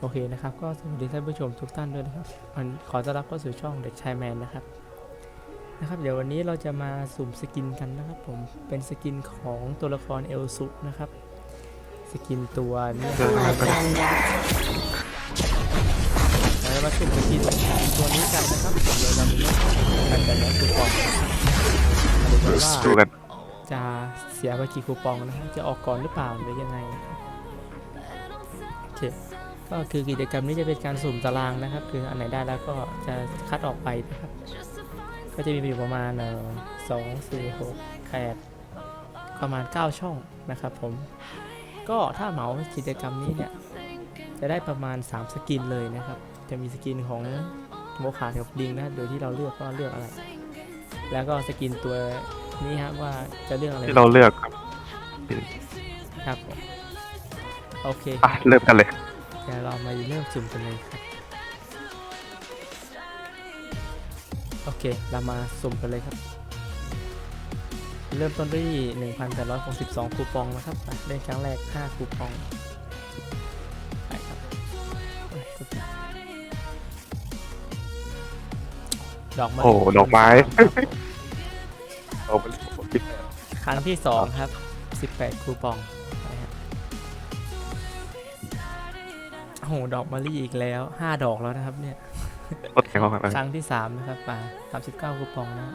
โอเคนะครับ ก็สวัสดีท่านผู้ชมทุกท่านด้วยนะครับวันขอต้อนรับเข้าสู่ช่องเด็กชายแมนนะครับนะครับเดี๋ยววันนี้เราจะมาสุ่มสกินกันนะครับผมเป็นสกินของตัวละครเอลซุนะครับสกินตัวนี้ครับ Bloodbender. เราจะมาสุ่มสกินตัวนี้กันนะครับผมเลยเรามีเรื่องกันกันแล้วคูปองมาดูกันว่าจะเสียไปกี่คูปองนะครับจะออกก่อนหรือเปล่าหรือยังไงโอเค ก็คือกิจกรรมนี้จะเป็นการสุ่มตารางนะครับ คืออันไหนได้แล้วก็จะคัดออกไปนะครับ ก็จะมีอยู่ประมาณเอ่อสองสี่หกแปดประมาณ 9 ช่องนะครับผม ก็ถ้าเหมากิจกรรมนี้เนี่ยจะได้ประมาณ 3 สกินเลยนะครับ จะมีสกินของโมคากับลิงนะ โดยที่เราเลือกว่าเลือกอะไร แล้วก็สกินตัวนี้ครับว่าจะเลือกอะไรที่เราเลือกครับครับผมโอเค อะเริ่มกันเลยเดี๋ยวเรามาเริ่มสุ่มกันเลยครับ โอเค เรามาสุ่มกันเลยครับ เริ่มต้นด้วย1,862 คูปองนะครับไปเล่นครั้งแรก 5 คูปองไปครับเอ้ยกดผิดดอกไม้โอ้ดอกไม้ครับผมเอาไปผมคิดครั้งที่ 2 ครับ 18 คูปอง โอ้โหดอกมะลิอีกแล้ว5ดอกแล้วนะครับ เนี่ยรถแข่งเข้ามาครั้งที่3นะครับป่า39คูปองนะ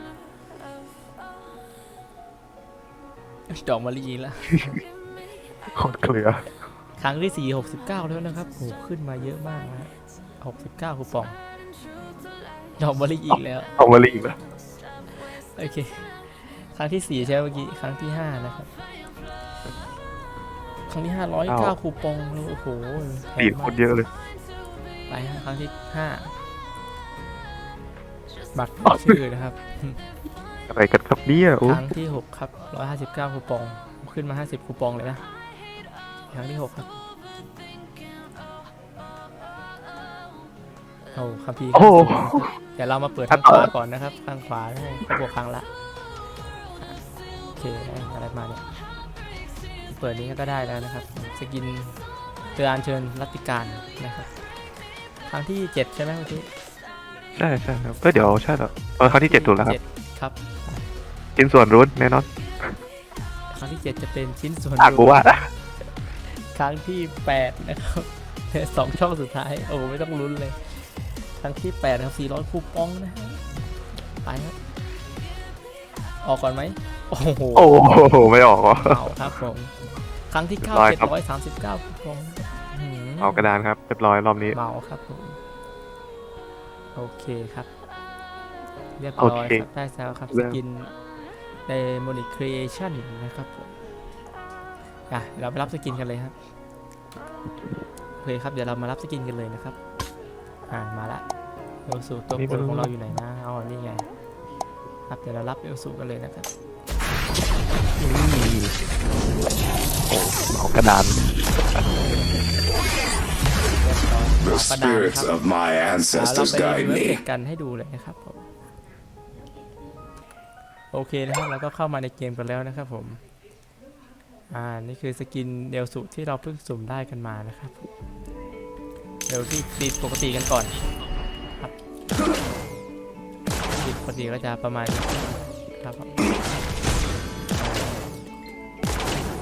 ดอกมะลิอีกแล้วคนเกลือครั้งที่4 69แล้วนะครับโหขึ้นมาเยอะมากนะฮะ69คูปอง ดอกมะลิอีกแล้วเอามาลีกแล้วโอเค ครั้งที่4ใช่ไหมเมื่อกี้ครั้งที่5นะครับ ครั้งที่509คูปองแล้วโอ้โหแพดีงดมาคกนเยอะเลย ไปฮะครั้งที่5บัตรชื่อนะครับ อะไรกันครับเนี่ยโอ้ครั้งที่6ครับ159คูปอง ขึ้นมา50คูปองเลยนะ ครั้งที่6ครับเอาคัมภีร์โอ้โหเดี๋ยวเรามาเปิดทางขวาก่อนนะครับข้างขวาให้เขาบวกครั้งละ โอเค อะไรมาเนี่ย เปิดนี้ก็ได้แล้วนะครับ สกินเตือนเชิญรัตติการนะครับ ครั้งที่ 7 ใช่ไหมเมื่อกี้ใช่ใช่ครับเอ้ยเดี๋ยวใช่แล้วเออครั้งที่เจ็ดถูกแล้วครับเจ็ดครับ ชิ้นส่วนรุ่นแน่นอนครั้งที่ 7 จะเป็นชิ้นส่วนอะกูว่าครั้งที่ 8 นะครับเหลือสองช่องสุดท้าย โอ้ไม่ต้องลุ้นเลย ครั้งที่8นะครับ400คูปองนะฮะไปครับออกก่อนไหม โอ้โหโอ้โห ไม่ออกวะ เอาครับผมครั้งที่9เรียบร้อยครับ 739คูปองนะครับอื้อหือเอากระดานครับเรียบร้อยรอบนี้ เมาครับผมโอเคครับ เรียบร้อยโอเคครับได้แล้วครับเริ่สม กินในโมนิครีเอชั่นนะครับผมอะเราไปรับสกินกันเลยครับโอเคครับเดี๋ยวเรามารับสกินกันเลยนะครับ อ่ามาละเอลสูตัวโปรดของเราอยู่ไหนนะอ๋อนี่ไง ครับเดี๋ยวเรารับเอลสูกันเลยนะครับ เอากระดานเรียบร้อย The เอากระดานค spirits รับ of my เดี๋ยวเรา ancestors ไป guide ดูเอฟเฟ me. กต์กันให้ดูเลยนะครับผมโอเคนะครับเราก็เข้ามาในเกมกันแล้วนะครับผมอ่านี่คือสกินเดลสุที่เราเพิ่งสุ่มได้กันมานะครับเดี๋ยวที่ตีปกติกันก่อนครับตีปกติก็จะประมาณนี้ครับผม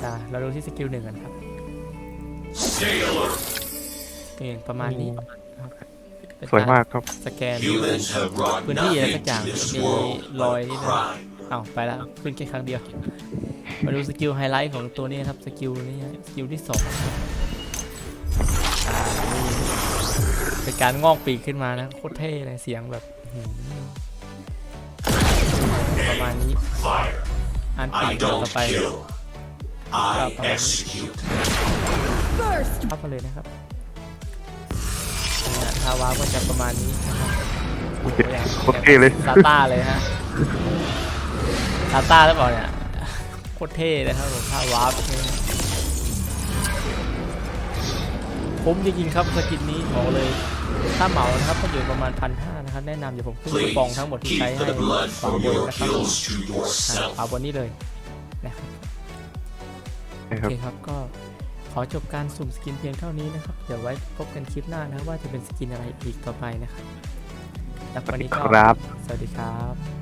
อ่าเราดูที่สกิลหนึ่งกันครับ Stay alert. นี่ประมาณนี้ครับเป็นสวยมากครับ สแกน Humans have brought พื้นที่อะไรสัก nothing อย่าง to this มี world รอย but นิดนึง crime. เอาไปแล้วขึ้นแค่ครั้งเดียว มาดูสกิลไฮไลท์ของตัวนี้นะครับสกิลนี้ฮะสกิลที่สองอ่านี่เป็นการงอกปีกขึ้นมานะโคตรเท่เลยเสียงแบบหืมประมาณนี้ Fire. อันปีก I ต่อ don't ไป kill. I Stop. execute. เข้ามาเลยนะครับเนี่ยทาวาก็จะประมาณนี้นะครับโอเคโอเคเลย ซาต้าเลยฮะซาต้าหรือเปล่าเนี่ยโคตรเท่เลยครับผมท่าวาร์ปเนี่ยผมจริงๆครับสกินนี้บอกเลยถ้าเหมานะครับก็อยู่ประมาณพันห้านะครับแนะนำเดี๋ยวผมขึ้นคู Please ปองทั้งหมดที่ keep ใช้ให้ the blood ขวา from บน your นะครับ kills to อ่า yourself. ขวาบนนี้เลยนะครับ นะคโอรับเคครับ ก็ขอจบการสุ่มสกินเพียงเท่านี้นะครับ เดี๋ยวไว้พบกันคลิปหน้านะครับว่าจะเป็นสกินอะไรอีกต่อไปนะครับแล้ววันนี้ก็ครับสวัสดีครับ